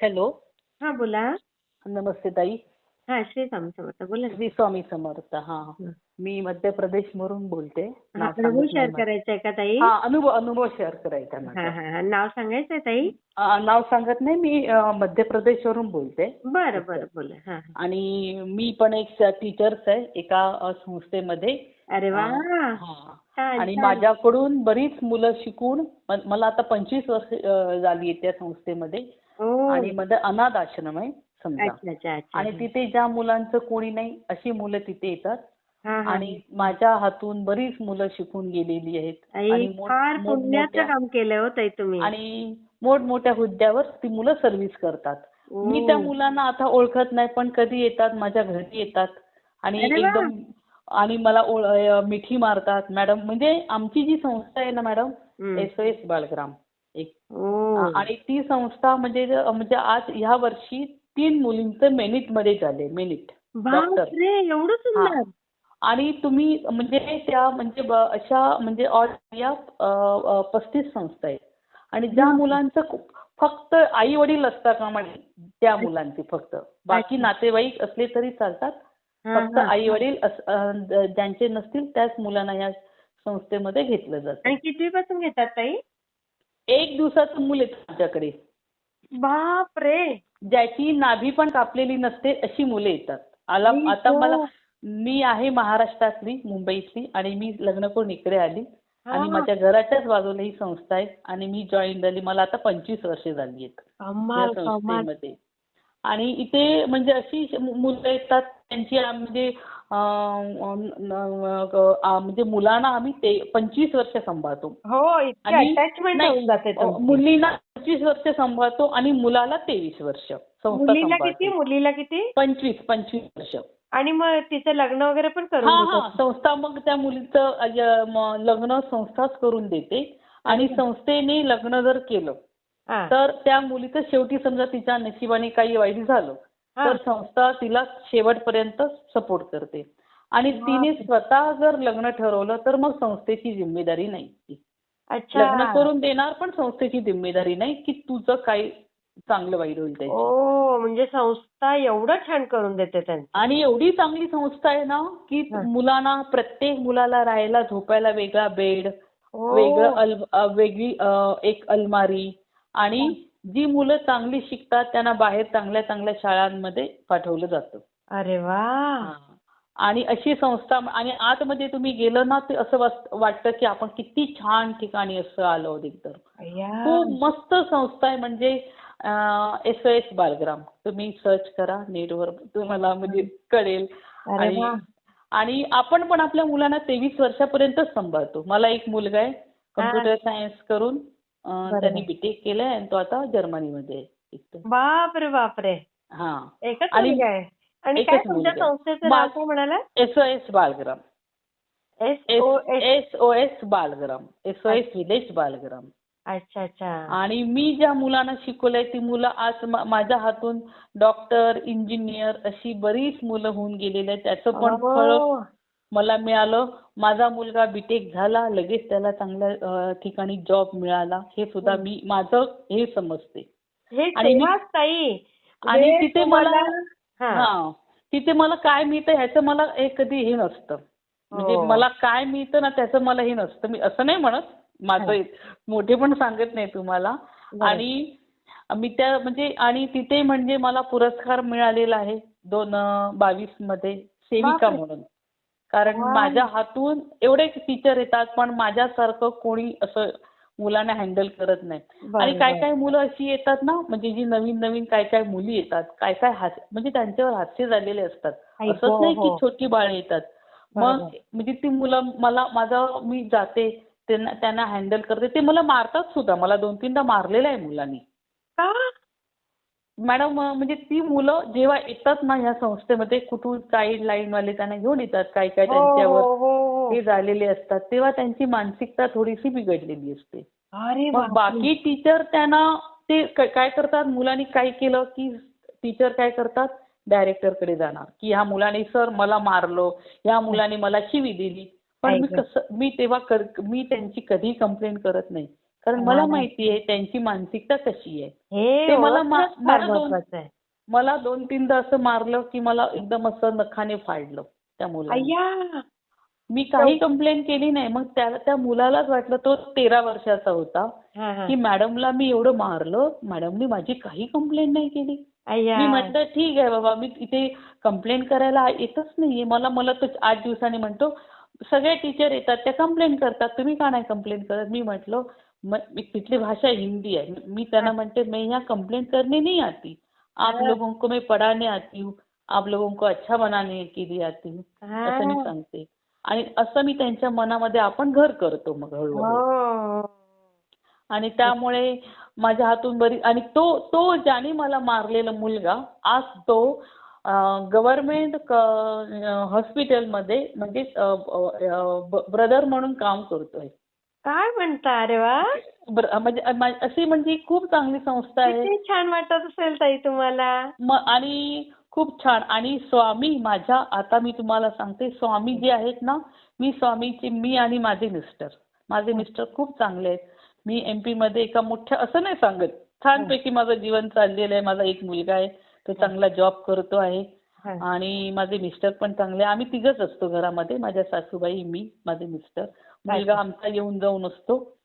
Hello हा बोला. नमस्ते ताई. हा श्री स्वामी समर्थ बोला श्री स्वामी समर्थ हा. मी मध्य प्रदेश वरून बोलते अनुभव शेअर. करायचा आहे का ताई? हा अनुभव अनुभव शेअर करायचा आहे नाव सांगायचंय ताई? अ, नाव सांगत नाही मी मध्य प्रदेश वरून बोलते. बरं बरं बोला. आणि मी पण एक टीचर्स आहे एका संस्थेमध्ये. अरे वा! आणि. माझ्याकडून बरीच मुलं शिकून मला आता पंचवीस वर्ष झाली त्या संस्थेमध्ये. आणि मध्ये अनाथ आश्रम आहे समजा. आणि तिथे ज्या मुलांचं कोणी नाही अशी मुलं तिथे येतात. हा हा. आणि माझ्या हातून बरीच मुलं शिकून गेलेली आहेत. काम केलंय हो आणि मोठमोठ्या हुद्द्यावर ती मुलं सर्व्हिस करतात. ओ. मी त्या मुलांना आता ओळखत नाही पण कधी येतात माझ्या घरी येतात. आणि. एकदम आणि मला मिठी मारतात. मॅडम म्हणजे आमची जी संस्था आहे ना मॅडम. S S Balgram. एक. आणि ती संस्था म्हणजे म्हणजे आज ह्या वर्षी तीन मुलींचं मेनिट. मध्ये झाले मेनिट एवढं सुंदर. आणि तुम्ही म्हणजे त्या म्हणजे अशा म्हणजे ऑल इंडिया पस्तीस संस्था आहेत. आणि ज्या मुलांचं फक्त आई वडील असतात का म्हणे? त्या मुलांची फक्त. बाकी. नातेवाईक असले तरी चालतात. फक्त. आई वडील ज्यांचे नसतील त्याच मुलांना या संस्थेमध्ये घेतलं जातं. आणि पासून घेतात ताई? एक दिवसाचं मूल येतं आमच्याकडे. बापरे! ज्याची नाभी पण कापलेली नसते अशी मुले येतात. आला आई आता गं. मला मी आहे महाराष्ट्रातली मुंबईतली आणि मी लग्न करून इकडे आली. आणि हा. माझ्या घराच्याच बाजूला ही संस्था आहे आणि मी जॉईन झाली. मला आता पंचवीस वर्षे झाली आहेत. या कमाल कमाल. संस्थेमध्ये आणि इथे म्हणजे अशी मुलं येतात त्यांची म्हणजे म्हणजे मुलांना आम्ही ते पंचवीस वर्ष सांभाळतो हो अटॅचमेंट होऊन जाते. मुलींना पंचवीस वर्ष सांभाळतो आणि मुलाला तेवीस वर्ष संस्था मुलीला. किती मुलीला किती पंचवीस पंचवीस वर्ष आणि मग तिचं लग्न वगैरे पण करून संस्था मग त्या मुलीचं लग्न संस्थाच करून देते आणि. संस्थेने लग्न जर केलं. तर त्या मुलीचं शेवटी समजा तिच्या नशिबाने काही वाईट झालं. तर संस्था तिला शेवटपर्यंत सपोर्ट करते आणि. तिने स्वतः जर लग्न ठरवलं तर मग संस्थेची जिम्मेदारी नाही लग्न करून देणार पण संस्थेची जिम्मेदारी नाही की तुझं काय चांगलं वाईट होईल त्याची ओ म्हणजे संस्था एवढं छान करून देते आणि एवढी चांगली संस्था आहे ना की. मुलांना प्रत्येक मुलाला राहायला झोपायला वेगळा बेड. वेगळं वेगळी एक अलमारी आणि जी मुलं चांगली शिकतात त्यांना बाहेर चांगल्या चांगल्या शाळांमध्ये पाठवलं जातं. अरे वा! आणि अशी संस्था आणि आतमध्ये तुम्ही गेलं ना ते असं वाट- वाटतं की आपण किती छान ठिकाणी असं आलो एकदम. खूप मस्त संस्था आहे म्हणजे एस एस बालग्राम. तुम्ही सर्च करा नेटवर तुम्हाला म्हणजे कळेल. आणि आपण पण आपल्या मुलांना तेवीस वर्षापर्यंतच सांभाळतो. मला एक मुलगा आहे कम्प्युटर सायन्स करून. त्यांनी बीटेक केलंय आणि तो आता जर्मनीमध्ये आहे. बापरे बापरे. हा. एकच मुलगा आहे. आणि एकच काय तुमच्या. संस्थेचं नाव काय म्हणाला Balgram. S O S S O S Balgram. S O S village Balgram. अच्छा अच्छा. आणि मी ज्या मुलांना शिकवलंय ती मुलं आज माझ्या हातून डॉक्टर इंजिनियर अशी बरीच मुलं होऊन गेलेली आहेत. त्याचं पण फळ. मला मिळालं माझा मुलगा बीटेक झाला लगेच त्याला चांगल्या ठिकाणी जॉब मिळाला हे सुद्धा हं. मी माझं हे समजते हे आणि आणि तिथे मला हा. तिथे मला काय मिळतं ह्याचं मला हे कधी हे नसतं म्हणजे हो. मला काय मिळतं ना त्याचं मला हे नसतं मी असं नाही म्हणत माझं. मोठे पण सांगत नाही तुम्हाला. आणि मी त्या म्हणजे आणि तिथे म्हणजे मला पुरस्कार मिळालेला आहे दोन बावीसमध्ये सेविका. म्हणून कारण. माझ्या हातून एवढे टीचर येतात पण माझ्यासारखं कोणी असं मुलांना हँडल करत नाही आणि काय. काय मुलं अशी येतात ना म्हणजे जी नवीन नवीन काय काय मुली येतात काय काय म्हणजे त्यांच्यावर हास्य झालेले असतात असंच नाही की हो. छोटी बाळ येतात मग. म्हणजे ती मुलं मला माझं मी जाते त्यांना त्यांना हँडल करते ते मला मारतात सुद्धा मला दोन तीनदा मारलेलं आहे मुलांनी मॅडम म्हणजे ती मुलं जेव्हा येतात ना ह्या संस्थेमध्ये कुठून चाइल्ड लाईन वाले त्यांना घेऊन येतात काय काय हो, त्यांच्यावर हो, हो. हे झालेले असतात तेव्हा त्यांची मानसिकता थोडीशी बिघडलेली असते अरे मग. बाकी टीचर त्यांना ते क- काय करतात मुलांनी काय केलं की टीचर काय करतात डायरेक्टरकडे जाणार की ह्या मुलाने सर मला मारलो ह्या मुलाने मला शिवी दिली पण मी. कसं मी तेव्हा कर- मी त्यांची कधी कंप्लेंट करत नाही कारण मला. माहिती आहे त्यांची मानसिकता कशी आहे. हे ते मला मला दोन- महत्वाचं आहे. मला दोन तीनदा असं मारलं की मला एकदम असं नखाने फाडलं त्या अय्या! मी काही कंप्लेंट केली नाही मग त्या त्या मुलालाच वाटलं तो तेरा वर्षाचा होता. की मॅडमला मी एवढं मारलं मॅडमनी माझी काही कंप्लेंट नाही केली. मी म्हटलं ठीक आहे बाबा मी इथे कंप्लेंट करायला येतच नाहीये. मला मला आठ दिवसांनी म्हणतो सगळे टीचर येतात त्या कंप्लेंट करतात. तुम्ही का नाही कंप्लेंट करत? मी म्हटलं तिथली भाषा हिंदी आहे. मी त्यांना म्हणते मैं यहाँ कंप्लेंट करने नहीं आती. आप. लोगों को मैं पढ़ाने आती हूँ. आप लोगों को अच्छा बनाने के लिए आती हूँ. असं मी. सांगते. आणि असं मी त्यांच्या मनामध्ये आपण घर करतो मग हळूहळू. हो. आणि त्यामुळे माझ्या हातून बरी आणि तो तो ज्याने मला मारलेला मुलगा आज तो गव्हर्नमेंट हॉस्पिटलमध्ये म्हणजे ब्रदर म्हणून काम करतोय. काय म्हणता? अरे वा! म्हणजे अशी म्हणजे खूप चांगली संस्था आहे. किती छान वाटत असेल ताई तुम्हाला. आणि खूप छान. आणि स्वामी माझ्या आता मी तुम्हाला सांगते स्वामी जे आहेत ना मी स्वामीचे मी आणि माझे मिस्टर माझे मिस्टर खूप चांगले आहेत. मी एमपी मध्ये एका मोठ्या असं नाही सांगत. छानपैकी माझं जीवन चाललेलं आहे. माझा एक मुलगा आहे. तो चांगला जॉब करतो आहे. आणि माझे मिस्टर पण चांगले. आम्ही तिघच असतो घरामध्ये. माझ्या सासूबाई मी माझे मिस्टर मुलगा आमचा येऊन जाऊन असतो.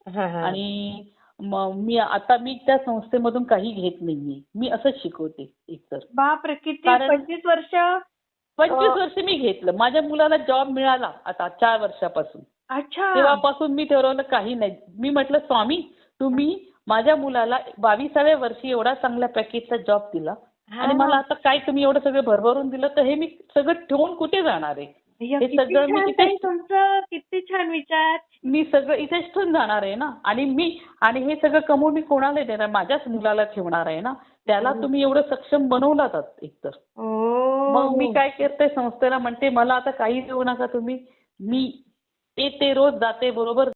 आणि म- आता मी त्या संस्थेमधून काही घेत नाहीये. मी असंच शिकवते एकतर. बापरे किती? पंचवीस वर्ष? पंचवीस वर्ष मी घेतलं. माझ्या मुलाला जॉब मिळाला आता चार वर्षापासून. अच्छा. तेव्हापासून मी ठरवलं काही नाही. मी म्हटलं स्वामी तुम्ही माझ्या मुलाला बावीसाव्या वर्षी एवढा चांगल्या पॅकेजचा जॉब दिला. आणि मला आता काय तुम्ही एवढं सगळं भरभरून दिलं तर हे मी सगळं ठेवून कुठे जाणार आहे? हे सगळं मी इथे- तुमचं किती छान विचार. मी सगळं इथेच ठेवून जाणार आहे ना? आणि मी आणि हे सगळं कमवून मी कोणाला देणार? माझ्याच मुलाला ठेवणार आहे ना? त्याला हो. तुम्ही एवढं सक्षम बनवलात एकतर. ओ मग मी काय करते? संस्थेला म्हणते मला आता काही देऊ नका तुम्ही. मी ते ते रोज जाते बरोबर?